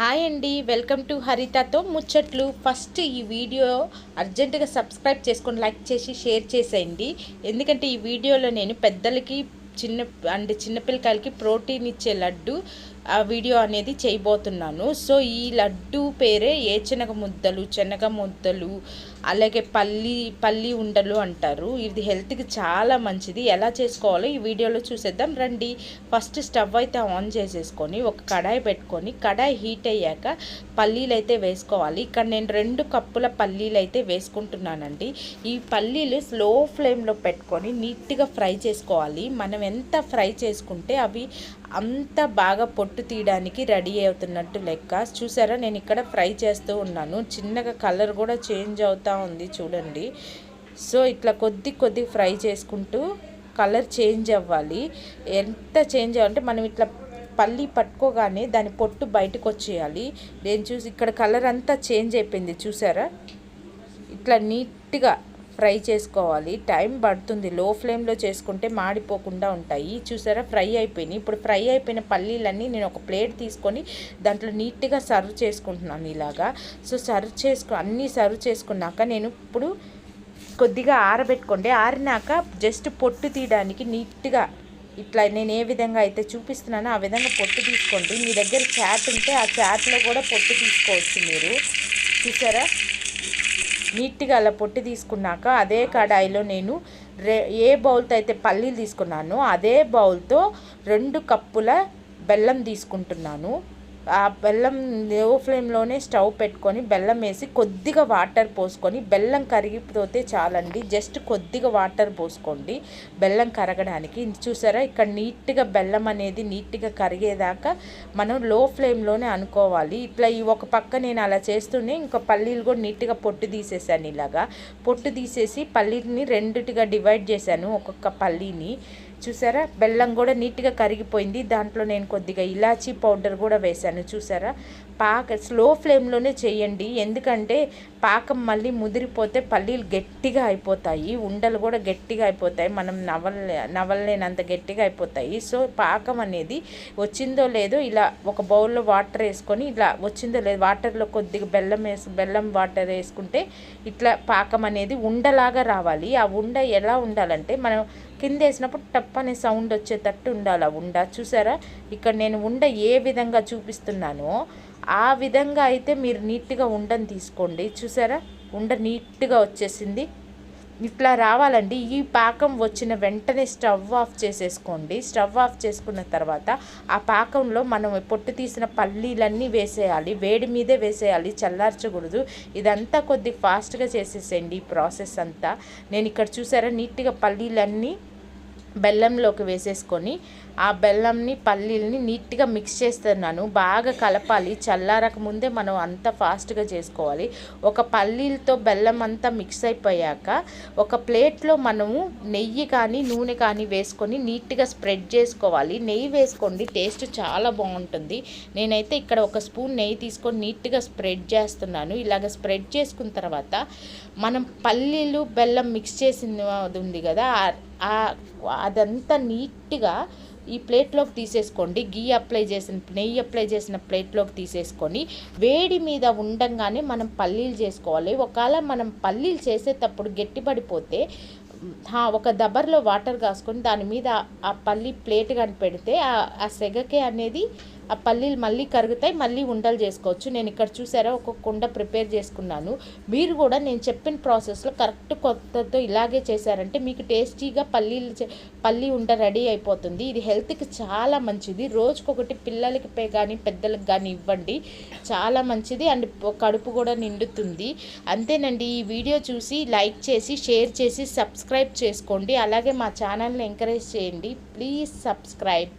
Hi అండి welcome to హరితతో ముచ్చట్లు. First ఈ వీడియో అర్జెంటుగా సబ్స్క్రైబ్ చేసుకొని లైక్ చేసి షేర్ చేసేయండి. ఎందుకంటే ఈ వీడియోలో నేను పెద్దలకి చిన్న అంటే చిన్నపిల్లకాయలకి ప్రోటీన్ ఇచ్చే లడ్డు వీడియో అనేది చేయబోతున్నాను. సో ఈ లడ్డు పేరే ఏ శనగ ముద్దలు శనగ ముద్దలు అలాగే పల్లి పల్లి ఉండలు అంటారు. ఇది హెల్త్కి చాలా మంచిది. ఎలా చేసుకోవాలో ఈ వీడియోలో చూసేద్దాం. రండి. ఫస్ట్ స్టవ్ అయితే ఆన్ చేసేసుకొని ఒక కడాయి పెట్టుకొని కడాయి హీట్ అయ్యాక పల్లీలు అయితే వేసుకోవాలి. ఇక్కడ నేను రెండు కప్పుల పల్లీలు అయితే వేసుకుంటున్నానండి. ఈ పల్లీలు స్లో ఫ్లేమ్లో పెట్టుకొని నీట్గా ఫ్రై చేసుకోవాలి. మనం ఎంత ఫ్రై చేసుకుంటే అవి అంత బాగా పొట్టు తీయడానికి రెడీ అవుతున్నట్టు లెక్క. చూసారా? నేను ఇక్కడ ఫ్రై చేస్తూ ఉన్నాను. చిన్నగా కలర్ కూడా చేంజ్ అవుతూ ఉంది చూడండి. సో ఇట్లా కొద్ది కొద్ది ఫ్రై చేసుకుంటూ కలర్ చేంజ్ అవ్వాలి. ఎంత చేంజ్ అవ్వాలంటే మనం ఇట్లా పల్లి పట్టుకోగానే దాని పొట్టు బయటకు వచ్చేయాలి. నేను చూసి ఇక్కడ కలర్ అంతా చేంజ్ అయిపోయింది. చూసారా? ఇట్లా నీట్గా ఫ్రై చేసుకోవాలి. టైం పడుతుంది. లో ఫ్లేమ్లో చేసుకుంటే మాడిపోకుండా ఉంటాయి. చూసారా? ఫ్రై అయిపోయినాయి. ఇప్పుడు ఫ్రై అయిపోయిన పల్లీలన్నీ నేను ఒక ప్లేట్ తీసుకొని దాంట్లో నీట్గా సర్వ్ చేసుకుంటున్నాను ఇలాగా. సో సర్వ్ చేసుకో అన్నీ సర్వ్ చేసుకున్నాక నేను ఇప్పుడు కొద్దిగా ఆరబెట్టుకోండి. ఆరినాక జస్ట్ పొట్టు తీయడానికి నీట్గా ఇట్లా నేను ఏ విధంగా అయితే చూపిస్తున్నానో ఆ విధంగా పొట్టు తీసుకోండి. మీ దగ్గర చాట్ ఉంటే ఆ చాట్లో కూడా పొట్టు తీసుకోవచ్చు మీరు. చూసారా? నీట్గా అలా పొట్టి తీసుకున్నాక అదే కడాయిలో నేను రే ఏ బౌల్తో అయితే పల్లీలు తీసుకున్నానో అదే బౌల్తో రెండు కప్పుల బెల్లం తీసుకుంటున్నాను. ఆ బెల్లం లో ఫ్లేమ్లోనే స్టవ్ పెట్టుకొని బెల్లం వేసి కొద్దిగా వాటర్ పోసుకొని బెల్లం కరిగిపోతే చాలండి. జస్ట్ కొద్దిగా వాటర్ పోసుకోండి. బెల్లం కరగడానికి. చూసారా? ఇక్కడ నీట్గా బెల్లం అనేది నీట్గా కరిగేదాకా మనం లో ఫ్లేమ్లోనే అనుకోవాలి. ఇట్లా ఈ ఒక పక్క నేను అలా చేస్తూనే ఇంకా పల్లీలు కూడా నీట్గా పొట్టు తీసేసాను ఇలాగా. పొట్టు తీసేసి పల్లీని రెండుటిగా డివైడ్ చేశాను ఒక్కొక్క పల్లీని. చూసారా? బెల్లం కూడా నీట్గా కరిగిపోయింది. దాంట్లో నేను కొద్దిగా ఇలాచీ పౌడర్ కూడా వేశాను చూసారా? పాక స్లో ఫ్లేమ్లోనే చేయండి. ఎందుకంటే పాకం మళ్ళీ ముదిరిపోతే పల్లీలు గట్టిగా అయిపోతాయి. ఉండలు కూడా గట్టిగా అయిపోతాయి. మనం నవలే నవలలేనంత గట్టిగా అయిపోతాయి. సో పాకం అనేది వచ్చిందో లేదో ఇలా ఒక బౌల్లో వాటర్ వేసుకొని ఇలా వచ్చిందో లేదో వాటర్లో కొద్దిగా బెల్లం వేసి బెల్లం వాటర్ వేసుకుంటే ఇట్లా పాకం అనేది ఉండలాగా రావాలి. ఆ ఉండ ఎలా ఉండాలంటే మనం కింద వేసినప్పుడు టప్ అనే సౌండ్ వచ్చేటట్టు ఉండాలి. ఆ ఉండ చూసారా? ఇక్కడ నేను ఉండ ఏ విధంగా చూపిస్తున్నానో ఆ విధంగా అయితే మీరు నీట్గా ఉండని తీసుకోండి. చూసారా? ఉండ నీట్గా వచ్చేసింది. ఇట్లా రావాలండి. ఈ పాకం వచ్చిన వెంటనే స్టవ్ ఆఫ్ చేసేసుకోండి. స్టవ్ ఆఫ్ చేసుకున్న తర్వాత ఆ పాకంలో మనం పొట్టు తీసిన పల్లీలన్నీ వేసేయాలి. వేడి మీదే వేసేయాలి. చల్లార్చకూడదు. ఇదంతా కొద్ది ఫాస్ట్గా చేసేసేయండి ఈ ప్రాసెస్ అంతా. నేను ఇక్కడ చూసారా? నీట్గా పల్లీలన్నీ బెల్లంలోకి వేసేసుకొని ఆ బెల్లంని పల్లీలని నీట్గా మిక్స్ చేస్తున్నాను బాగా కలపాలి. చల్లారక ముందే మనం అంత ఫాస్ట్గా చేసుకోవాలి. ఒక పల్లీలతో బెల్లం అంతా మిక్స్ అయిపోయాక ఒక ప్లేట్లో మనము నెయ్యి కానీ నూనె కానీ వేసుకొని నీట్గా స్ప్రెడ్ చేసుకోవాలి. నెయ్యి వేసుకోండి. టేస్ట్ చాలా బాగుంటుంది. నేనైతే ఇక్కడ ఒక స్పూన్ నెయ్యి తీసుకొని నీట్గా స్ప్రెడ్ చేస్తున్నాను. ఇలాగ స్ప్రెడ్ చేసుకున్న తర్వాత మనం పల్లీలు బెల్లం మిక్స్ చేసింది ఉంది కదా అదంతా నీట్గా ఈ ప్లేట్లోకి తీసేసుకోండి. గీ అప్లై చేసిన నెయ్యి అప్లై చేసిన ప్లేట్లోకి తీసేసుకొని వేడి మీద ఉండంగానే మనం పల్లీలు చేసుకోవాలి. ఒకవేళ మనం పల్లీలు చేసేటప్పుడు గట్టిపడిపోతే ఒక దబర్లో వాటర్ కాసుకొని దాని మీద ఆ పల్లి ప్లేట్ కానీ పెడితే ఆ సెగకే అనేది ఆ పల్లీలు మళ్ళీ కరుగుతాయి మళ్ళీ ఉండలు చేసుకోవచ్చు. నేను ఇక్కడ చూసారా ఒక కుండ ప్రిపేర్ చేసుకున్నాను. మీరు కూడా నేను చెప్పిన ప్రాసెస్లో కరెక్ట్ కొత్తతో ఇలాగే చేశారంటే మీకు టేస్టీగా పల్లీలు పల్లీ ఉండ రెడీ అయిపోతుంది. ఇది హెల్త్కి చాలా మంచిది. రోజుకొకటి పిల్లలకి కానీ పెద్దలకు కానీ ఇవ్వండి. చాలా మంచిది. అండ్ కడుపు కూడా నిండుతుంది. అంతేనండి. ఈ వీడియో చూసి లైక్ చేసి షేర్ చేసి సబ్స్క్రైబ్ చేసుకోండి. అలాగే మా ఛానల్ని ఎంకరేజ్ చేయండి. Please subscribe.